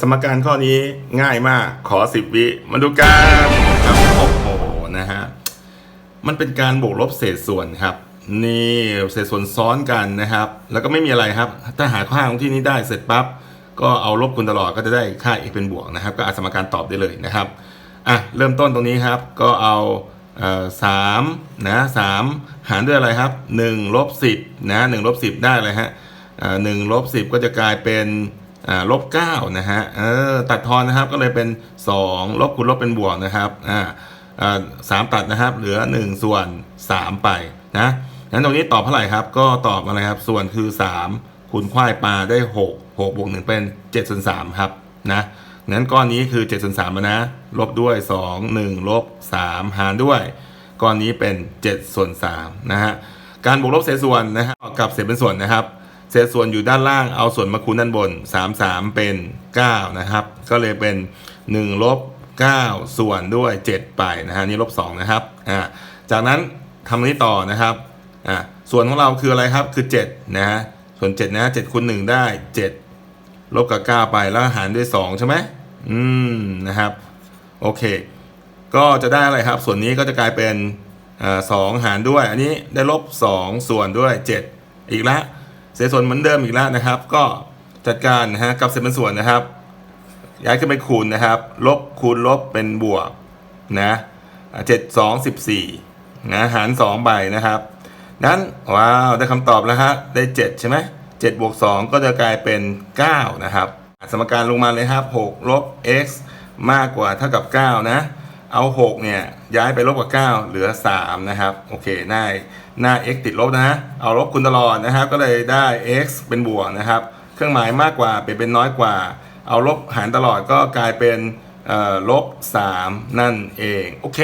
สมการข้อนี้ง่ายมากขอสิบวิมาดูกันครับโอ้โหนะฮะมันเป็นการบวกลบเศษส่วนครับ นี่เศษส่วนซ้อนกันนะครับ แล้วก็ไม่มีอะไรครับ ถ้าหาค่าของที่นี้ได้เสร็จปั๊บก็เอาลบคูณตลอดก็จะได้ค่า x เป็นบวกนะครับ ก็อาสมการตอบได้เลยนะครับอะเริ่มต้นตรงนี้ครับ ก็เอาเออสามนะสามหารด้วยอะไรครับหนึ่งลบสิบนะหนึ่งลบสิบได้เลยฮะอ่าหนึ่งลบสิบก็จะกลายเป็น อ่าลบเก้านะฮะเออตัดทอนนะครับก็เลยเป็นสองลบคูณลบเป็นบวกนะครับอ่าสามตัดนะครับ เหลือ1ส่วน3ไปนะงั้นตรงนี้ตอบเท่าไหร่ครับ ก็ตอบอะไรครับ ส่วนคือ3คูณควายปลาได้6 6บวก1เป็น7ส่วน3ครับนะงั้นก้อนนี้คือ7ส่วน3นะ ลบด้วย 2 1 ลบ 3 หารด้วย ก้อนนี้เป็น7ส่วน3นะฮะ การบวกลบเศษส่วนนะฮะกับเศษเป็นส่วนนะครับ เศษส่วนอยู่ด้านล่างเอาส่วนมาคูณด้านบน 3 3 เป็น 9 นะครับ ก็เลยเป็น 1 ลบ 9 ส่วนด้วย 7 ไปนะฮะนี่ลบ 2 นะครับอ่าจากนั้นทำนี้ต่อนะครับอ่าส่วนของเราคืออะไรครับคือ 7 นะฮะส่วน 7 นะ 7คูณ1ได้ 7 ลบกับ 9 ไปแล้วหารด้วย 2 ใช่ไหมอืมนะครับ โอเค ก็จะได้อะไรครับ ส่วนนี้ก็จะกลายเป็นสองหารด้วย อันนี้ได้ลบ 2 ส่วนด้วย 7 อีกแล้ว เศษส่วนเหมือนเดิมอีกแล้วนะครับ ก็จัดการนะฮะกับเศษเป็นส่วนนะครับ ย้ายขึ้นไปคูณนะครับ ลบคูณลบเป็นบวกนะเจ็ดสองสิบสี่นะหารสองใบนะครับนั้นว้าวได้คำตอบแล้วฮะได้เจ็ดใช่ไหมเจ็ดบวกสองก็จะกลายเป็นเก้านะครับ สมการลงมาเลยครับหกลบ x มากกว่าเท่ากับเก้านะ เอาหกเนี่ย ย้ายไปลบกับเก้าเหลือสามนะครับ โอเคหน้าหน้า x ติดลบนะ เอาลบคุณตลอดนะครับ ก็เลยได้ x เป็นบวกนะครับ เครื่องหมายมากกว่าเปลี่ยนเป็นน้อยกว่า เอาลบหารตลอดก็กลายเป็นลบ 3 นั่นเอง โอเค